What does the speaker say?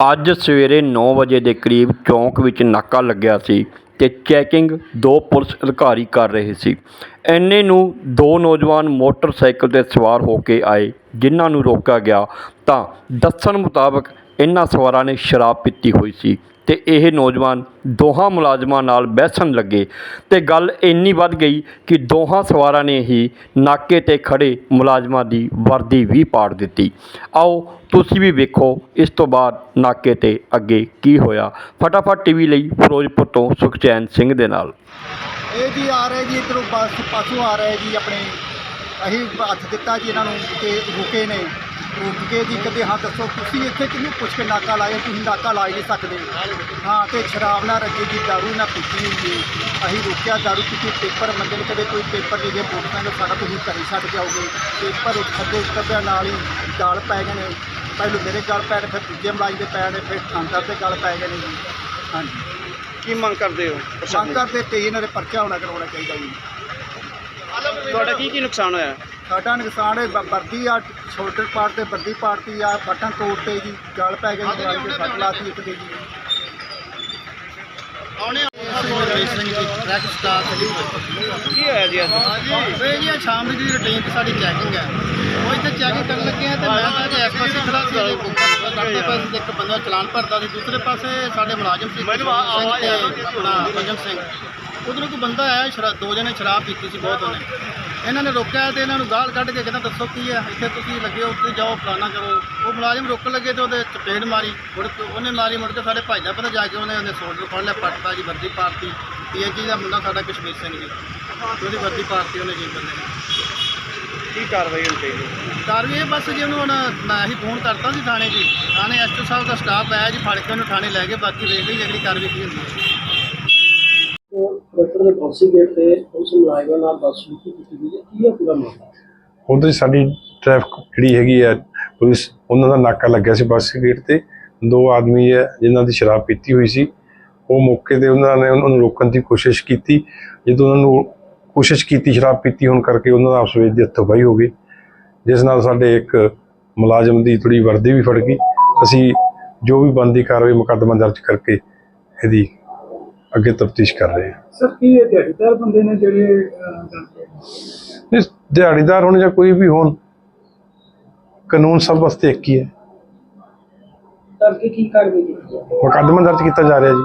ਅੱਜ ਸਵੇਰੇ ਨੌ ਵਜੇ ਦੇ ਕਰੀਬ ਚੌਂਕ ਵਿੱਚ ਨਾਕਾ ਲੱਗਿਆ ਸੀ ਅਤੇ ਚੈਕਿੰਗ ਦੋ ਪੁਲਿਸ ਅਧਿਕਾਰੀ ਕਰ ਰਹੇ ਸੀ। ਇੰਨੇ ਨੂੰ ਦੋ ਨੌਜਵਾਨ ਮੋਟਰਸਾਈਕਲ ਤੇ ਸਵਾਰ ਹੋ ਕੇ ਆਏ, ਜਿਨ੍ਹਾਂ ਨੂੰ ਰੋਕਿਆ ਗਿਆ। ਤਾਂ ਦੱਸਣ ਮੁਤਾਬਕ ਇਹਨਾਂ ਸਵਾਰਾਂ ਨੇ ਸ਼ਰਾਬ ਪੀਤੀ ਹੋਈ ਸੀ ਤੇ ਇਹ ਨੌਜਵਾਨ ਦੋਹਾਂ ਮੁਲਾਜ਼ਮਾਂ ਨਾਲ ਬਹਿਸਣ ਲੱਗੇ ਤੇ ਗੱਲ ਇੰਨੀ ਵੱਧ ਗਈ ਕਿ ਦੋਹਾਂ ਸਵਾਰਾਂ ਨੇ ਹੀ ਨਾਕੇ ਤੇ ਖੜੇ ਮੁਲਾਜ਼ਮਾਂ ਦੀ ਵਰਦੀ ਵੀ ਪਾੜ ਦਿੱਤੀ। ਆਓ ਤੁਸੀਂ ਵੀ ਵੇਖੋ ਇਸ ਤੋਂ ਬਾਅਦ ਨਾਕੇ ਤੇ ਅੱਗੇ ਕੀ ਹੋਇਆ। ਫਟਾਫਟ ਟੀਵੀ ਲਈ ਫਿਰੋਜ਼ਪੁਰ ਤੋਂ ਸੁਖਚੈਨ ਸਿੰਘ ਦੇ ਨਾਲ। ਇਹ ਜੀ ਆ ਰਹੇ ਜੀ, ਇੱਧਰੋਂ ਬੱਸ ਪਾਸੋਂ ਆ ਰਹੇ ਜੀ ਆਪਣੇ। ਅਸੀਂ ਹੱਥ ਦਿੱਤਾ ਜੀ ਇਹਨਾਂ ਨੂੰ ਤੇ ਰੁਕੇ ਨੇ। ਰੁਕ ਕੇ ਜੀ ਕਹਿੰਦੇ ਹਾਂ ਦੱਸੋ ਤੁਸੀਂ ਇੱਥੇ ਕਿਹਨੂੰ ਪੁੱਛ ਕੇ ਨਾਕਾ ਲਾਇਆ ਤੁਸੀਂ ਨਾਕਾ ਲਾ ਹੀ ਨਹੀਂ ਸਕਦੇ। ਹਾਂ ਤੇ ਸ਼ਰਾਬ ਨਾ ਰੱਖੀ ਜੀ ਦਾਰੂ ਨਾ ਪੀਤੀ ਹੋਈ ਜੀ ਅਸੀਂ ਰੁਕਿਆ ਦਾਰੂ ਪੀਤੀ ਪੇਪਰ ਮੰਗੇ ਨੇ ਕਦੇ ਕੋਈ ਪੇਪਰ ਨਹੀਂ ਜੇ ਮੋਟਰਸਾਈਕਲ ਸਾਡਾ ਤੁਸੀਂ ਘਰੇ ਛੱਡ ਜਾਓਗੇ ਪੇਪਰ ਖੱਦੇ ਕਰਦੇ ਨਾਲ ਹੀ ਗਾਲ ਪੈ ਗਏ ਨੇ। ਪਹਿਲੋਂ ਮੇਰੇ ਗਾਲ ਪੈ ਫਿਰ ਦੂਜੇ ਮਲਾਈ ਦੇ ਪੈ ਗਏ ਫਿਰ ਥਾਣਦਾਰ ਦੇ ਗਾਲ ਪੈ ਗਏ ਨੇ ਜੀ। ਹਾਂਜੀ। ਕੀ ਮੰਗ ਕਰਦੇ ਹੋ? ਸ਼ੰਕਰ ਦੇ ਤੇ ਇਹਨਾਂ ਦੇ ਪਰਚਾ ਹੋਣਾ ਕਰਵਾਉਣਾ ਚਾਹੀਦਾ ਜੀ। ਤੁਹਾਡਾ ਕੀ ਕੀ ਨੁਕਸਾਨ ਹੋਇਆ? ਸਾਡਾ ਨੁਕਸਾਨ ਹੈ ਬ- ਵਰਦੀ ਆ ਸ਼ੋਲਡਰ ਪਾਰਟ ਤੇ ਵਰਦੀ ਪਾੜਤੀ ਆ ਬਟਨ ਤੋੜਤੇ ਜੀ ਗਲ ਪੈ ਗਈ ਦਵਾਈ ਦੇ ਸੱਟ ਲਾਤੀ ਇੱਕ ਦੇ ਜੀ। ਸਿੰਘ ਜੀ ਟਰੈਕ ਸਟਾਰ ਕੀ ਹੋਇਆ ਜੀ ਅੱਜ? ਇਹ ਜੀ ਸ਼ਾਮ ਦੀ ਰੁਟੀਨ ਤੇ ਸਾਡੀ ਚੈਕਿੰਗ ਹੈ। ਉਹ ਇੱਥੇ ਚੈਕਿੰਗ ਕਰਨ ਲੱਗੇ ਆ ਤੇ ਮੈਂ ਤਾਂ ਪਾਸੇ ਖੜਾ ਸੀ ਕਰਦੇ ਤੇ ਇੱਕ ਬੰਦਾ ਚਲਾਨ ਭਰਦਾ ਸੀ ਦੂਸਰੇ ਪਾਸੇ ਸਾਡੇ ਮੁਲਾਜ਼ਮ ਸੀ ਤੇ ਆਪਣਾ ਸਿੰਘ। ਉਧਰੋਂ ਕੋਈ ਬੰਦਾ ਆਇਆ ਸ਼ਰਾ ਦੋ ਜਣੇ ਸ਼ਰਾਬ ਪੀਤੀ ਸੀ ਬਹੁਤ ਉਹਨੇ। ਇਹਨਾਂ ਨੇ ਰੋਕਿਆ ਤੇ ਇਹਨਾਂ ਨੂੰ ਗਾਲ ਕੱਢ ਕੇ ਕਹਿੰਦਾ ਦੱਸੋ ਕੀ ਹੈ? ਇੱਥੇ ਤੁਸੀਂ ਲੱਗੇ ਹੋ ਉੱਥੇ ਜਾਓ ਫਲਾਣਾ ਕਰੋ। ਉਹ ਮੁਲਾਜ਼ਮ ਰੋਕਣ ਲੱਗੇ ਤੇ ਉਹਦੇ ਚਪੇੜ ਮਾਰੀ। ਮੁੜ ਕੇ ਉਹਨੇ ਮਾਰੀ ਮੁੜ ਕੇ ਸਾਡੇ ਭਾਈ ਦਾ ਪਤਾ ਜਾ ਕੇ ਉਹਨੇ ਉਹਨੇ ਸੋਲਡਰ ਫੜ ਲਿਆ ਪੱਟਦਾ ਜੀ ਵਰਦੀ ਪਾਰਟੀ ਪੀਐਚਜੀ ਦਾ ਮੁੰਡਾ ਸਾਡਾ ਕਸ਼ਮੀਰ ਸਿੰਘ ਜੀ। ਉਹਦੀ ਵਰਦੀ ਪਾਰਟੀ ਉਹਨੇ ਜੀ ਬੰਦੇ ਨੇ। ਕੀ ਕਾਰਵਾਈ ਹੋਣੀ ਚਾਹੀਦੀ? ਕਾਰਵਾਈ ਇਹ ਬਸ ਜੀ ਉਹਨੂੰ ਹੁਣ ਮੈਂ ਹੀ ਫੋਨ ਕਰਤਾ ਸੀ ਥਾਣੇ ਜੀ। ਥਾਣੇ ਐਸਟੋ ਸਾਹਿਬ ਦਾ ਸਟਾਫ ਆਇਆ ਜੀ ਫੜ ਕੇ ਉਹਨੂੰ ਥਾਣੇ ਲੈ ਗਏ ਬਾਕੀ ਵੇਖ ਲਈ ਜਿਹੜੀ ਕਾਰਵਾਈ ਕੀ ਹੁੰਦੀ ਹੈ। ਡਾਕਟਰ ਦੇ ਪਾਸੇ ਗੇਟ ਤੇ ਉਸ ਮੁਲਾਜ਼ਮਾਂ ਨਾਲ ਬਦਸਲੂਕੀ ਕੀਤੀ ਗਈ ਹੈ। ਕੀ ਹੈ ਪੂਰਾ ਮਾਮਲਾ ਉਧਰ ਸਾਡੀ ਟ੍ਰੈਫਿਕ ਜਿਹੜੀ ਹੈਗੀ ਹੈ, ਪੁਲਿਸ ਉਹਨਾਂ ਦਾ ਨਾਕਾ ਲੱਗਿਆ ਸੀ ਬੱਸ ਗੇਟ ਤੇ। ਦੋ ਆਦਮੀ ਹੈ, ਜਿਨ੍ਹਾਂ ਦੀ ਸ਼ਰਾਬ ਪੀਤੀ ਹੋਈ ਸੀ। ਉਹ ਮੌਕੇ ਤੇ ਉਹਨਾਂ ਨੇ ਉਹਨਾਂ ਨੂੰ ਰੋਕਣ ਦੀ ਕੋਸ਼ਿਸ਼ ਕੀਤੀ। ਜਦੋਂ ਉਹਨਾਂ ਨੂੰ ਕੋਸ਼ਿਸ਼ ਕੀਤੀ ਸ਼ਰਾਬ ਪੀਤੀ, ਹੋਣ ਕਰਕੇ ਉਹਨਾਂ ਦਾ ਆਪਸ ਵਿੱਚ ਦੀ ਹੱਥੋਂ-ਪਾਈ ਹੋ ਗਈ। ਜਿਸ ਨਾਲ ਸਾਡੇ ਇੱਕ ਮੁਲਾਜ਼ਮ ਦੀ ਥੋੜੀ ਵਰਦੀ ਵੀ ਫੜ ਗਈ। ਅਸੀਂ ਜੋ ਵੀ ਬੰਦੀ ਕਾਰਵਾਈ ਮੁਕੱਦਮਾ ਦਰਜ ਕਰਕੇ ਇਹਦੀ ਅੱਗੇ ਤਫਤੀਸ਼ ਕਰ ਰਹੇ ਹਾਂ। ਸਰ ਕੀ ਇਹ ਦਿਹਾੜੀਦਾਰ ਬੰਦੇ ਨੇ ਜਿਹੜੇ ਅਹ, ਜਾਂਦੇ ਇਸ ਦਿਹਾੜੀਦਾਰ ਹੋਣ ਜਾਂ ਕੋਈ ਵੀ ਹੋਣ ਕਾਨੂੰਨ ਸਭ ਵਾਸਤੇ ਇੱਕ ਹੀ ਹੈ। ਕਰਕੇ ਕੀ ਕਾਰਵਾਈ ਕੀਤੀ ਹੈ? ਮੁਕੱਦਮਾ ਦਰਜ ਕੀਤਾ ਜਾ ਰਿਹਾ ਜੀ।